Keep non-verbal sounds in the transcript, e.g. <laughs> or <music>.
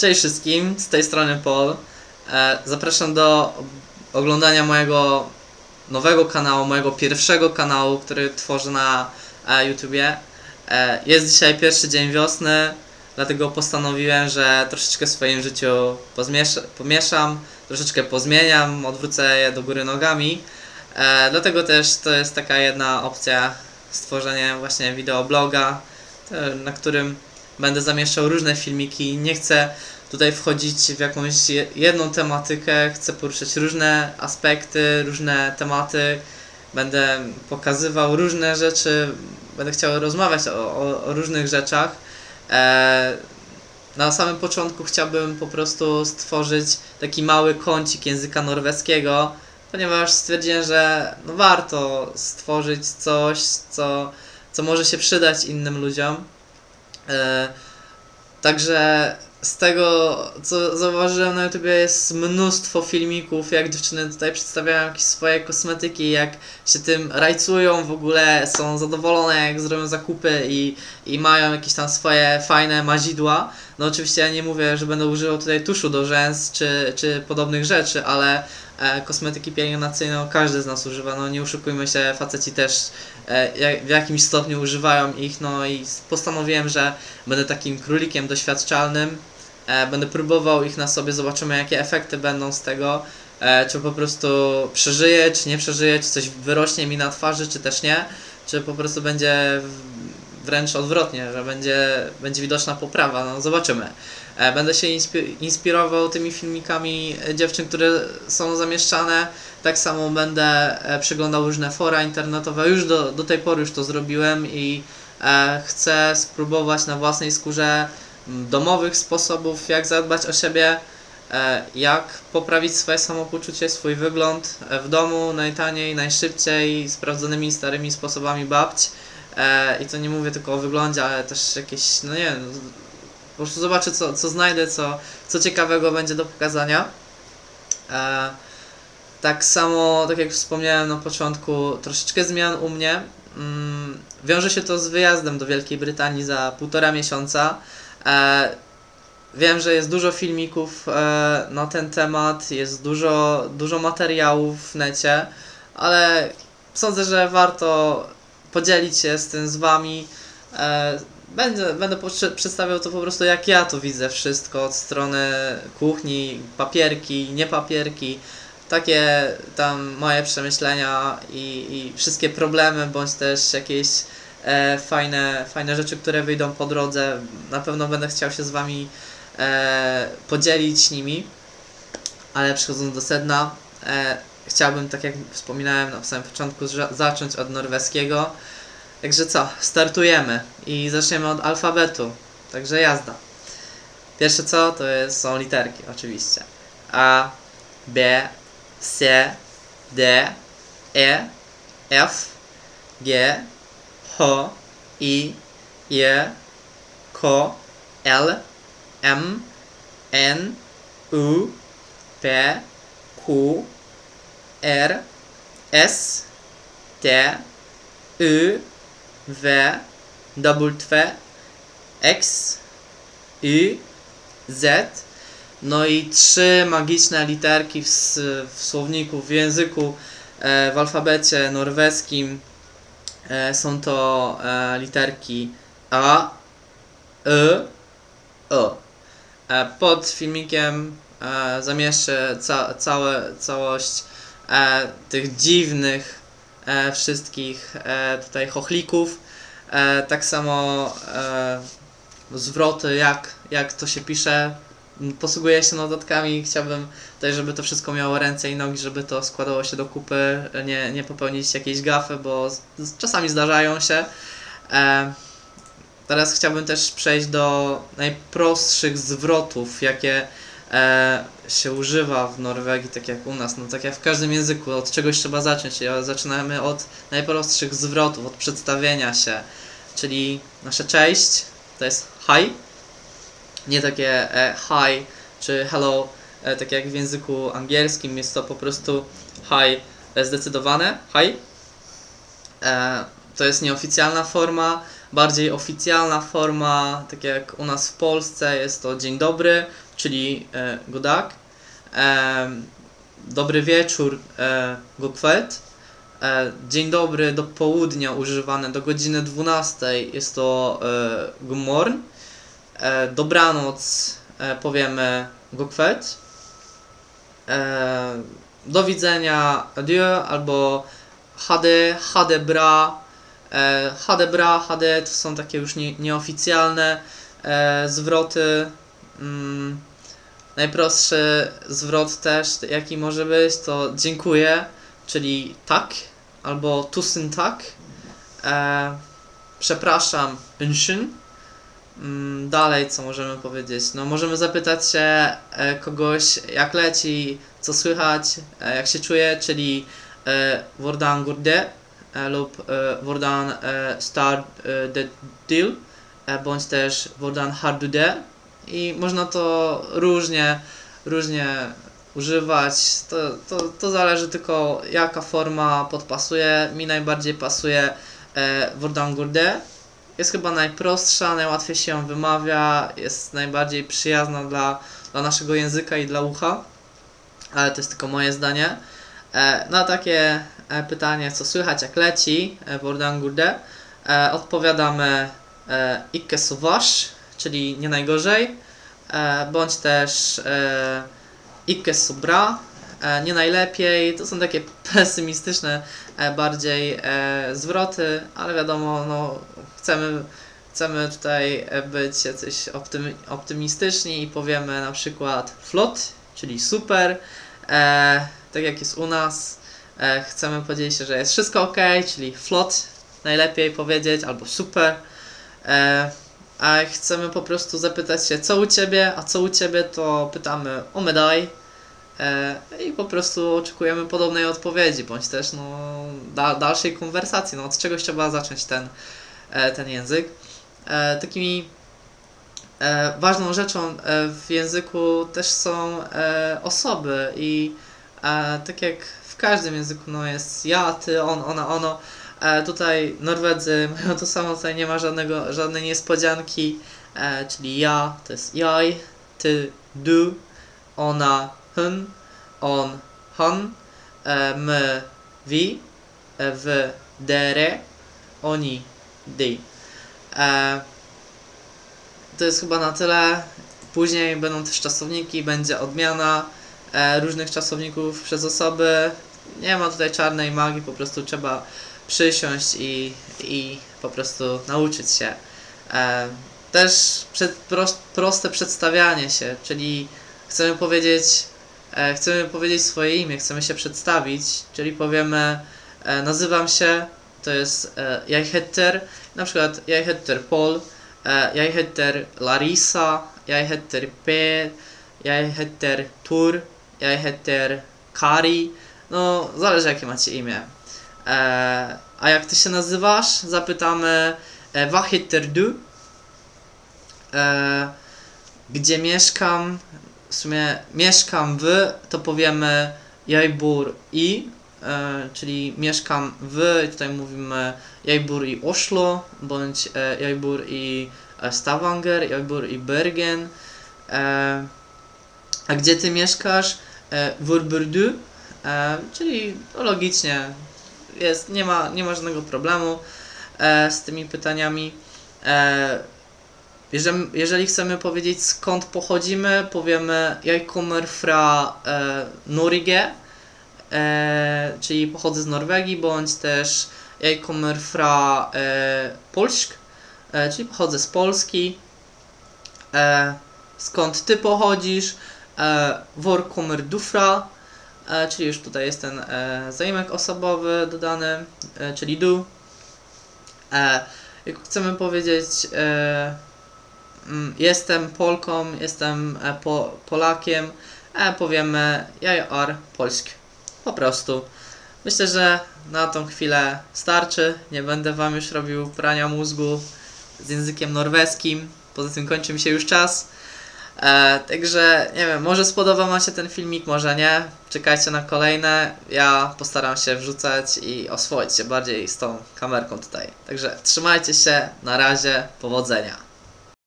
Cześć wszystkim, z tej strony Paul. E, Zapraszam do oglądania mojego nowego kanału, mojego pierwszego kanału, który tworzę na e, YouTubie. E, Jest dzisiaj pierwszy dzień wiosny, dlatego postanowiłem, że troszeczkę w swoim życiu pomieszam, troszeczkę pozmieniam, odwrócę je do góry nogami. Dlatego też to jest taka jedna opcja stworzenie właśnie wideobloga, na którym będę zamieszczał różne filmiki. Nie chcę tutaj wchodzić w jakąś je- jedną tematykę, chcę poruszać różne aspekty, różne tematy. Będę pokazywał różne rzeczy, będę chciał rozmawiać o, o, o różnych rzeczach. E, na samym początku chciałbym po prostu stworzyć taki mały kącik języka norweskiego, ponieważ stwierdziłem, że no warto stworzyć coś, co, co może się przydać innym ludziom. E, Także z tego, co zauważyłem na YouTubie, jest mnóstwo filmików, jak dziewczyny tutaj przedstawiają jakieś swoje kosmetyki, jak się tym rajcują w ogóle, są zadowolone, jak zrobią zakupy i, i mają jakieś tam swoje fajne mazidła. No oczywiście ja nie mówię, że będę używał tutaj tuszu do rzęs czy, czy podobnych rzeczy, ale e, kosmetyki pielęgnacyjne każdy z nas używa, no nie oszukujmy się, faceci też e, jak, w jakimś stopniu używają ich, no i postanowiłem, że będę takim królikiem doświadczalnym, e, będę próbował ich na sobie, zobaczymy jakie efekty będą z tego, e, czy po prostu przeżyję, czy nie przeżyję, czy coś wyrośnie mi na twarzy, czy też nie, czy po prostu będzie w- wręcz odwrotnie, że będzie, będzie widoczna poprawa, no zobaczymy. E, Będę się inspi- inspirował tymi filmikami dziewczyn, które są zamieszczane. Tak samo będę e, przeglądał różne fora internetowe. Już do, do tej pory już to zrobiłem i e, chcę spróbować na własnej skórze domowych sposobów, jak zadbać o siebie, jak poprawić swoje samopoczucie, swój wygląd w domu najtaniej, najszybciej, sprawdzonymi starymi sposobami babć. E, I to nie mówię tylko o wyglądzie, ale też jakieś, no nie wiem, po prostu zobaczę, co, co znajdę, co, co ciekawego będzie do pokazania. E, tak samo, tak jak wspomniałem na początku, troszeczkę zmian u mnie. Mm, wiąże się to z wyjazdem do Wielkiej Brytanii za półtora miesiąca. E, wiem, że jest dużo filmików e, na ten temat, jest dużo, dużo materiałów w necie, ale sądzę, że warto podzielić się z tym z Wami. E, Będę, będę przedstawiał to po prostu jak ja to widzę wszystko od strony kuchni, papierki, nie papierki, takie tam moje przemyślenia i, i wszystkie problemy, bądź też jakieś e, fajne, fajne rzeczy, które wyjdą po drodze. Na pewno będę chciał się z Wami e, podzielić nimi, ale przechodząc do sedna, e, chciałbym, tak jak wspominałem na samym początku, zacząć od norweskiego. Także co, startujemy i zaczniemy od alfabetu. Także jazda. Pierwsze co, to jest, są literki oczywiście. A, B, C, D, E, F, G, H, I, J, K, L, M, N, U, P, Q, R, S, T, Y, W, W, X, Y, Z. No i trzy magiczne literki w, w słowniku, w języku, e, w alfabecie norweskim. E, są to e, literki A, Y, O. E, pod filmikiem zamieszczę ca całe, całość e, tych dziwnych e, wszystkich e, tutaj chochlików. E, tak samo e, zwroty, jak, jak to się pisze. Posługuję się notatkami, chciałbym tutaj, żeby to wszystko miało ręce i nogi, żeby to składało się do kupy, nie, nie popełnić jakiejś gafy, bo z, z, czasami zdarzają się. E, teraz chciałbym też przejść do najprostszych zwrotów, jakie e, się używa w Norwegii, tak jak u nas, no tak jak w każdym języku, od czegoś trzeba zacząć. Ja zaczynamy od najprostszych zwrotów, od przedstawienia się, czyli nasze cześć to jest hi, nie takie e, hi czy hello, e, tak jak w języku angielskim jest to po prostu hi e, zdecydowane, hi. E, to jest nieoficjalna forma, bardziej oficjalna forma, tak jak u nas w Polsce jest to dzień dobry, czyli e, godak. E, dobry wieczór, e, gokvet. E, dzień dobry do południa używane do godziny 12 jest to e, gmorn. E, dobranoc e, powiemy gokvet. E, do widzenia, adieu, albo hade, hade bra, e, hade bra, hade to są takie już nie, nieoficjalne e, zwroty. Mm, najprostszy zwrot też, jaki może być, to dziękuję, czyli tak, albo tusen tak. E, przepraszam, ünschön. Mm, Dalej, co możemy powiedzieć? No, możemy zapytać się kogoś, jak leci, co słychać, jak się czuje, czyli Worden gurde lub e, Worden e, Star e, de Deal, e, bądź też Worden Hardude i można to różnie, różnie używać. To, to, to zależy tylko jaka forma podpasuje. Mi najbardziej pasuje e, Worden gurde jest chyba najprostsza, najłatwiej się ją wymawia, jest najbardziej przyjazna dla, dla naszego języka i dla ucha, ale to jest tylko moje zdanie. E, na takie e, pytanie, co słychać, jak leci e, w Ordangurde, odpowiadamy ikke so wasz, czyli nie najgorzej, bądź też ikke so bra, e, nie najlepiej. To są takie <laughs> pesymistyczne bardziej zwroty, ale wiadomo, no, chcemy, chcemy tutaj być jacyś optymi, optymistyczni i powiemy na przykład flot, czyli super, tak jak jest u nas. E, chcemy powiedzieć, że jest wszystko ok, czyli flot najlepiej powiedzieć, albo super. E, a chcemy po prostu zapytać się, co u ciebie, a co u ciebie, to pytamy o medaj. E, I po prostu oczekujemy podobnej odpowiedzi, bądź też no, da, dalszej konwersacji. No, od czegoś trzeba zacząć ten, e, ten język. E, takimi e, ważną rzeczą w języku też są osoby i e, tak jak w każdym języku no, jest ja, ty, on, ona, ono. E, tutaj Norwedzy <laughs> mają to samo, tutaj nie ma żadnego, żadnej niespodzianki, e, czyli ja to jest jaj, ty, du, ona, hun, on, han, e, my, vi, e, dere, oni, di. E, to jest chyba na tyle. Później będą też czasowniki, będzie odmiana różnych czasowników przez osoby. Nie ma tutaj czarnej magii, po prostu trzeba przysiąść i, i po prostu nauczyć się. E, też przed, pros, proste przedstawianie się, czyli chcemy powiedzieć, e, chcemy powiedzieć swoje imię, chcemy się przedstawić, czyli powiemy e, nazywam się, to jest e, jag heter, na przykład jag heter Paul, e, Larissa, jag heter Per, jag heter Tur, jag heter Kari, no zależy jakie macie imię. E, a jak ty się nazywasz? Zapytamy e, du? E, gdzie mieszkam? W sumie mieszkam w, to powiemy jag bor i, e, czyli mieszkam w, tutaj mówimy jag bor i Oslo, bądź e, jag bor i e, Stavanger, jag bor i Bergen. E, a gdzie ty mieszkasz? E, Hvor bor du? E, czyli no, logicznie jest, nie ma, nie ma żadnego problemu e, z tymi pytaniami. Jeżeli, chcemy powiedzieć skąd pochodzimy, powiemy jag fra e, Norge, czyli pochodzę z Norwegii, bądź też jag fra Polsk, czyli pochodzę z Polski. Skąd ty pochodzisz? E, Hvor kommer du fra? E, czyli już tutaj jest ten e, zaimek osobowy dodany, czyli du. Jak chcemy powiedzieć, mm, jestem Polką, jestem po, Polakiem, powiemy ja are polsk. Po prostu. Myślę, że na tą chwilę starczy. Nie będę Wam już robił prania mózgu z językiem norweskim. Poza tym kończy mi się już czas. E, także nie wiem, może spodoba Wam się ten filmik, może nie. Czekajcie na kolejne. Ja postaram się wrzucać i oswoić się bardziej z tą kamerką tutaj. Także trzymajcie się, na razie, powodzenia.